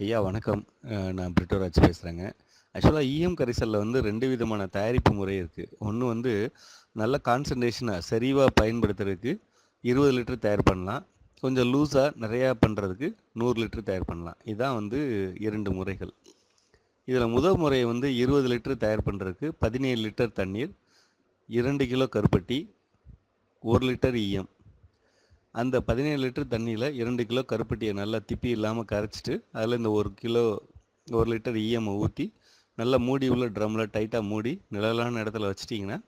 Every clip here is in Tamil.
ஐயா வணக்கம். நான் பிரிட்டோராஜ் பேசுகிறேங்க ஆக்சுவலாக ஈயம் கரைசல்ல வந்து ரெண்டு விதமான தயாரிப்பு முறை இருக்குது ஒன்று வந்து நல்ல கான்சன்ட்ரேஷனா சரிவாக பயன்படுத்துறதுக்கு 20 லிட்டர் தயார் பண்ணலாம். கொஞ்சம் லூஸாக நிறையா பண்ணுறதுக்கு நூறு லிட்டர் தயார் பண்ணலாம். இதுதான் வந்து இரண்டு முறைகள். இதில் முதல் முறையை வந்து 20 லிட்டர் தயார் பண்ணுறதுக்கு பதினேழு லிட்டர் தண்ணீர், இரண்டு கிலோ கருப்பட்டி, ஒரு லிட்டர் ஈயம். அந்த 17 லிட்டர் தண்ணியில் இரண்டு கிலோ கருப்பட்டியை நல்லா திப்பி இல்லாமல் கரைச்சிட்டு அதில் இந்த ஒரு கிலோ ஒரு லிட்டர் ஈயம ஊற்றி நல்லா மூடி உள்ள ட்ரம்மில் டைட்டாக மூடி, நிழலான இடத்துல வச்சிட்டிங்கன்னா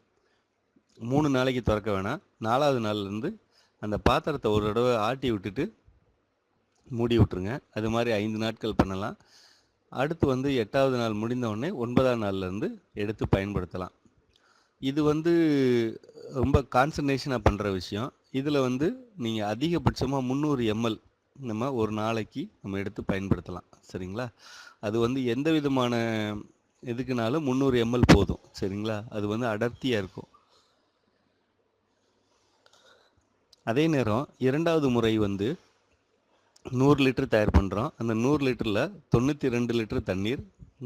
மூணு நாளைக்கு திறக்க வேணாம். நாலாவது நாள்லேருந்து அந்த பாத்திரத்தை ஒரு தடவை ஆட்டி விட்டுட்டு, மூடி விட்டுருங்க. அது மாதிரி ஐந்து நாட்கள் பண்ணலாம். அடுத்து வந்து எட்டாவது நாள் முடிந்தவுடனே ஒன்பதாம் நாள்லேருந்து எடுத்து பயன்படுத்தலாம். இது வந்து ரொம்ப கான்சன்ட்ரேஷனாக பண்ணுற விஷயம். இதில் வந்து நீங்கள் அதிகபட்சமாக முந்நூறு எம்.எல். நம்ம ஒரு நாளைக்கு நம்ம எடுத்து பயன்படுத்தலாம். சரிங்களா? அது வந்து எந்த விதமான எதுக்குனாலும் முந்நூறு எம்.எல். போதும். சரிங்களா? அது வந்து அடர்த்தியாக இருக்கும். அதே நேரம் இரண்டாவது முறை வந்து நூறு லிட்டர் தயார் பண்ணுறோம் அந்த நூறு லிட்டரில் தொண்ணூற்றி ரெண்டு லிட்டர் தண்ணீர்,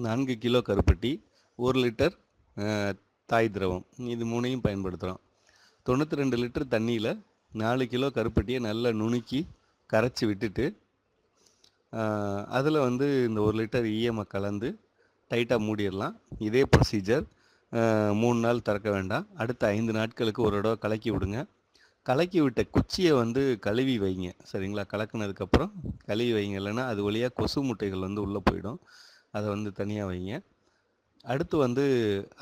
நான்கு கிலோ கருப்பட்டி, ஒரு லிட்டர் தாய் திரவம். இது மூணையும் பயன்படுத்துகிறோம் தொண்ணூற்றி ரெண்டு லிட்டர் தண்ணியில் நாலு கிலோ கருப்பட்டியை நல்லா நுணுக்கி கரைச்சி விட்டுட்டு, அதில் வந்து இந்த ஒரு லிட்டர் ஈயம கலந்து டைட்டாக மூடிடலாம் இதே ப்ரொசீஜர் மூணு நாள் திறக்க வேண்டாம். அடுத்த ஐந்து நாட்களுக்கு ஒரு தடவை கலக்கி விடுங்க. கலக்கி விட்ட குச்சியை வந்து கழுவி வைங்க. சரிங்களா? கலக்குனதுக்கப்புறம் கழுவி வைங்க. இல்லைன்னா அது வழியாக கொசு முட்டைகள் வந்து உள்ளே போயிடும். அதை வந்து தனியாக வைங்க. அடுத்து வந்து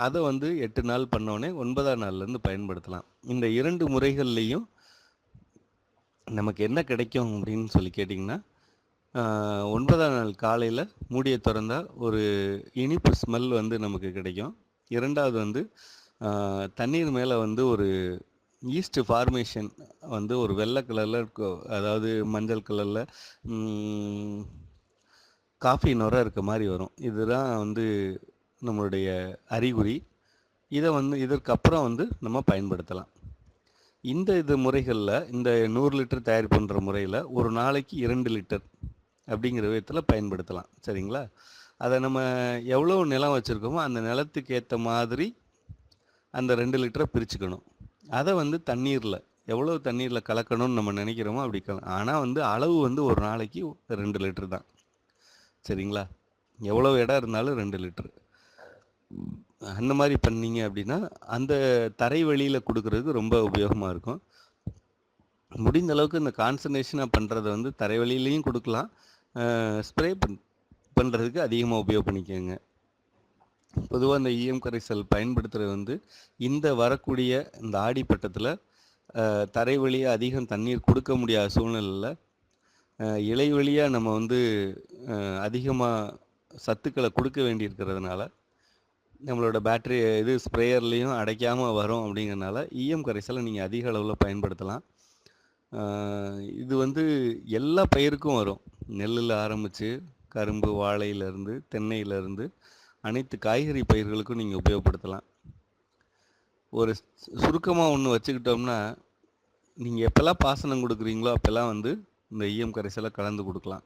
அதை வந்து எட்டு நாள் பண்ணோடனே ஒன்பதாம் நாள்லேருந்து பயன்படுத்தலாம். இந்த இரண்டு முறைகள்லேயும் நமக்கு என்ன கிடைக்கும் அப்படின்னு சொல்லி கேட்டிங்கன்னா ஒன்பதாம் நாள் காலையில் மூடியை திறந்தால் ஒரு இனிப்பு ஸ்மெல் வந்து நமக்கு கிடைக்கும். இரண்டாவது வந்து தண்ணீர் மேலே வந்து ஒரு ஈஸ்ட் ஃபார்மேஷன் வந்து ஒரு வெள்ளை கலரில் இருக்கும். அதாவது மஞ்சள் கலரில் காஃபி நுர இருக்க மாதிரி வரும். இதுதான் வந்து நம்மளுடைய அறிகுறி. இதை வந்து இதற்கப்புறம் வந்து நம்ம பயன்படுத்தலாம். இந்த இது முறைகளில் இந்த நூறு லிட்டர் தயார் பண்ணுற முறையில் ஒரு நாளைக்கு இரண்டு லிட்டர் அப்படிங்கிற விதத்தில் பயன்படுத்தலாம். சரிங்களா? அதை நம்ம எவ்வளோ நிலம் வச்சுருக்கோமோ அந்த நிலத்துக்கு ஏற்ற மாதிரி அந்த ரெண்டு லிட்டரை பிரிச்சுக்கணும். அதை வந்து தண்ணீரில் எவ்வளோ தண்ணீரில் கலக்கணும்னு நம்ம நினைக்கிறோமோ அப்படி கல ஆனால் வந்து அளவு வந்து ஒரு நாளைக்கு ரெண்டு லிட்டர் தான். சரிங்களா? எவ்வளோ இடம் இருந்தாலும் ரெண்டு லிட்டரு அந்த மாதிரி பண்ணீங்க அப்படின்னா, அந்த தரை வழியில் குடுக்குறதுக்கு ரொம்ப உபயோகமாக இருக்கும். முடிந்த அளவுக்கு இந்த கான்சன்ட்ரேஷனாக பண்ணுறதை வந்து தரை வழியிலையும் கொடுக்கலாம் ஸ்ப்ரே பண் பண்ணுறதுக்கு அதிகமாக உபயோக பண்ணிக்கோங்க பொதுவாக இந்த ஈயம் கரைசல் பயன்படுத்துகிறது வந்து, இந்த வரக்கூடிய இந்த ஆடிப்பட்டத்தில் தரை வழியாக அதிகம் தண்ணீர் கொடுக்க முடியாத சூழ்நிலையில் இலை வழியாக நம்ம வந்து அதிகமாக சத்துக்களை கொடுக்க வேண்டியிருக்கிறதுனால, நம்மளோட பேட்டரி இது ஸ்ப்ரேயர்லேயும் அடைக்காமல் வரும் அப்படிங்கிறனால, ஈயம் கரைசலை நீங்கள் அதிக அளவில் பயன்படுத்தலாம். இது வந்து எல்லா பயிருக்கும் வரும். நெல்லில் ஆரம்பித்து கரும்பு, வாழையிலேருந்து தென்னையிலருந்து அனைத்து காய்கறி பயிர்களுக்கும் நீங்கள் உபயோகப்படுத்தலாம். ஒரு சுருக்கமாக ஒன்று வச்சுக்கிட்டோம்னா, நீங்கள் எப்போல்லாம் பாசனம் கொடுக்குறீங்களோ அப்போல்லாம் வந்து இந்த ஈயம் கரைசலை கலந்து கொடுக்கலாம்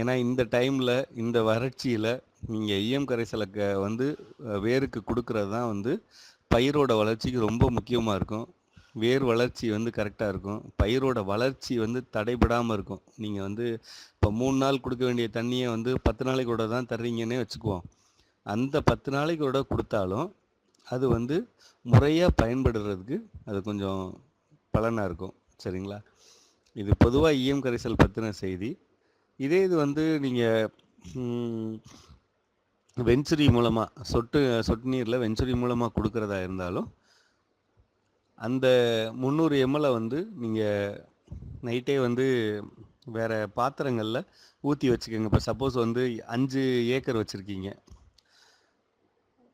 ஏன்னா இந்த டைமில் இந்த வறட்சியில் நீங்கள் ஈயம் கரைசலை க வந்து வேருக்கு கொடுக்கறது தான் வந்து பயிரோட வளர்ச்சிக்கு ரொம்ப முக்கியமாக இருக்கும். வேர் வளர்ச்சி வந்து கரெக்டாக இருக்கும். பயிரோட வளர்ச்சி வந்து தடைபடாமல் இருக்கும். நீங்கள் வந்து இப்போ மூணு நாள் கொடுக்க வேண்டிய தண்ணியை வந்து 10 நாளைக்கு கூட தான் தர்றீங்கன்னே வச்சுக்குவோம். அந்த 10 நாளைக்கு கூட கொடுத்தாலும் அது வந்து முறையாக பயன்படுறதுக்கு அது கொஞ்சம் பலனாக இருக்கும். சரிங்களா? இது பொதுவாக ஈயம் கரைசல் பற்றின செய்தி. இதே இது வந்து நீங்கள் வெஞ்சுரி மூலமாக சொட்டு சொட்டு நீரில் வெஞ்சுரி மூலமாக கொடுக்குறதா இருந்தாலும், அந்த 300 எம்.எல்.ல வந்து நீங்கள் நைட்டே வந்து வேறு பாத்திரங்களில் ஊற்றி வச்சுக்கோங்க இப்போ சப்போஸ் வந்து அஞ்சு ஏக்கர் வச்சுருக்கீங்க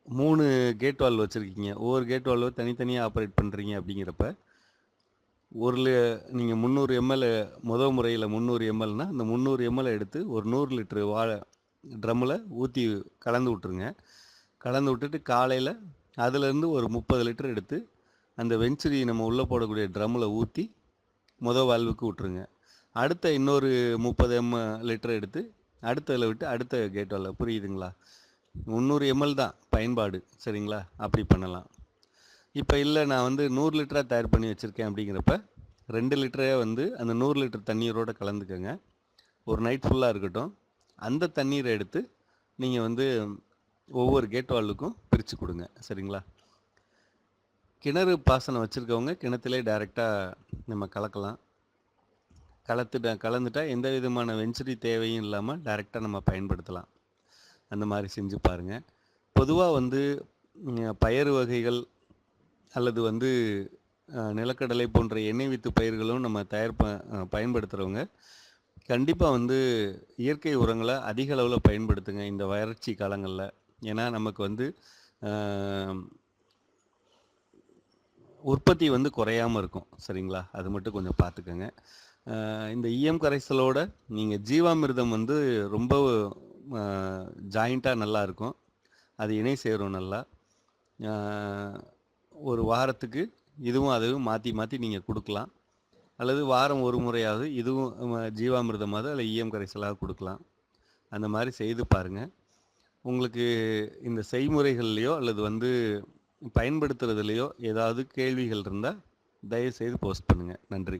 மூணு கேட் வால் வச்சுருக்கீங்க ஒவ்வொரு கேட் வால்வ தனித்தனியாக ஆப்ரேட் பண்ணுறீங்க அப்படிங்கிறப்ப, ஒரு நீங்கள் முந்நூறு எம்.எல். மொத முறையில் 300 எம்.எல்.னா, அந்த 300 எம்.எல். எடுத்து ஒரு நூறு லிட்ரு வா ட்ரம்மில் ஊற்றி கலந்து விட்டுருங்க. கலந்து விட்டுட்டு காலையில் அதுலேருந்து ஒரு 30 லிட்டர் எடுத்து, அந்த வெஞ்சுரி நம்ம உள்ளே போடக்கூடிய ட்ரம்மில் ஊற்றி முத வால்வுக்கு விட்டுருங்க. அடுத்த இன்னொரு 30 எம் லிட்டர் எடுத்து அடுத்ததில் விட்டு அடுத்த கேட் வால்வ் புரியுதுங்களா? முந்நூறு எம்எல் தான் பயன்பாடு. சரிங்களா? அப்படி பண்ணலாம். இப்போ இல்லை நான் வந்து நூறு லிட்டராக தயார் பண்ணி வச்சுருக்கேன் அப்படிங்கிறப்ப ரெண்டு லிட்டரே வந்து அந்த நூறு லிட்டர் தண்ணீரோடு கலந்துக்கோங்க. ஒரு நைட் ஃபுல்லாக இருக்கட்டும். அந்த தண்ணீரை எடுத்து நீங்கள் வந்து ஒவ்வொரு கேட் வால்வுக்கும் பிரித்து கொடுங்க. சரிங்களா? கிணறு பாசனம் வச்சுருக்கவங்க கிணத்துலேயே டைரெக்டாக நம்ம கலக்கலாம். கலத்துட்ட கலந்துட்டா எந்த விதமான வெஞ்சரி தேவையும் இல்லாமல் டைரெக்டாக நம்ம பயன்படுத்தலாம். அந்த மாதிரி செஞ்சு பாருங்கள் பொதுவாக வந்து பயறு வகைகள் அல்லது வந்து நிலக்கடலை போன்ற எண்ணெய் வித்து பயிர்களும் நம்ம தயார் ப பயன்படுத்துகிறவங்க கண்டிப்பாக வந்து இயற்கை உரங்களை அதிக அளவில் பயன்படுத்துங்க இந்த வறட்சி காலங்களில். ஏன்னா நமக்கு வந்து உற்பத்தி வந்து குறையாம இருக்கும். சரிங்களா? அது மட்டும் கொஞ்சம் பார்த்துக்கோங்க இந்த இஎம் கரைசலோட நீங்கள் ஜீவாமிர்தம் வந்து ரொம்ப ஜாயிண்ட்டாக நல்லா இருக்கும். அது இணை சேரும் நல்லா. ஒரு வாரத்துக்கு இதுவும் அதுவும் மாற்றி மாற்றி நீங்கள் கொடுக்கலாம். அல்லது வாரம் ஒரு முறையாவது இதுவும் அஹ், ஜீவாமிர்தமாவது அதில் இஎம் கரைசலாக கொடுக்கலாம். அந்த மாதிரி செய்து பாருங்கள் உங்களுக்கு இந்த செய்முறைகள்லையோ அல்லது வந்து பயன்படுத்துறதுலையோ ஏதாவது கேள்விகள் இருந்தால் தயவுசெய்து போஸ்ட் பண்ணுங்கள் நன்றி.